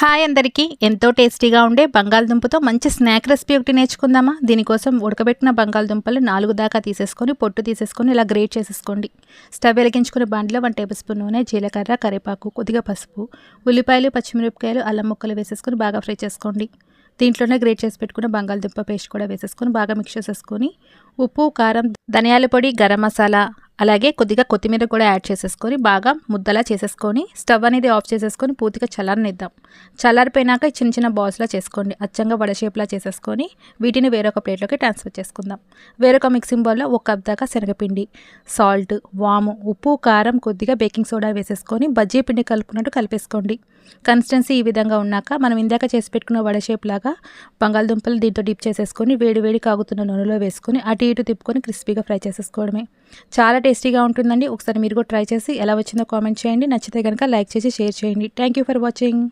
Hi అందరికీ. ఎంతో టేస్టీగా ఉండే బంగాళదుంపతో మంచి స్నాక్ రెసిపీ ఒకటి నేర్చుకుందామా? దీనికోసం ఉడకబెట్టిన బంగాళదుంపలు నాలుగు దాకా తీసేసుకొని పొట్టు తీసేసుకొని ఇలా గ్రేట్ చేసేసుకోండి. స్టవ్ వెలిగించుకుని బండిలో వన్ టేబుల్ స్పూన్ నూనె జీలకర్ర కరివేపాకు కొద్దిగా పసుపు ఉల్లిపాయలు పచ్చిమిరపకాయలు అల్లం ముక్కలు వేసేసుకొని బాగా ఫ్రై చేసుకోండి. దీంట్లోనే గ్రేట్ చేసి పెట్టుకున్న బంగాళదుంప పేస్ట్ కూడా వేసేసుకొని బాగా మిక్స్ చేసేసుకొని ఉప్పు కారం ధనియాల పొడి గరం మసాలా అలాగే కొద్దిగా కొత్తిమీర కూడా యాడ్ చేసేసుకొని బాగా ముద్దలా చేసేసుకొని స్టవ్ అనేది ఆఫ్ చేసేసుకొని పూర్తిగా చల్లారనిద్దాం. చల్లారిపోయినాక చిన్న చిన్న బాల్స్లా చేసుకోండి. అచ్చంగా వడ షేప్లా చేసేసుకొని వీటిని వేరొక ప్లేట్లోకి ట్రాన్స్ఫర్ చేసుకుందాం. వేరొక మిక్సింగ్ బౌల్లో ఒక కప్ దాకా శనగపిండి సాల్ట్ వాము ఉప్పు కారం కొద్దిగా బేకింగ్ సోడా వేసేసుకొని బజ్జీ పిండి కలుపుకున్నట్టు కలిపేసుకోండి. కన్సిస్టెన్సీ ఈ విధంగా ఉన్నాక మనం ఇందాక చేసి పెట్టుకున్న వడ షేప్ లాగా బంగాళదుంపలు దీంతో డిప్ చేసేసుకొని వేడి వేడి కాగుతున్న నూనెలో వేసుకొని అటు ఇటు తిప్పుకొని క్రిస్పీగా ఫ్రై చేసేసుకోవడమే. చాలా టేస్టీగా ఉంటుందండి. ఒకసారి మీరు కూడా ట్రై చేసి ఎలా వచ్చిందో కామెంట్ చేయండి. నచ్చితే కనుక లైక్ చేసి షేర్ చేయండి. Thank you for watching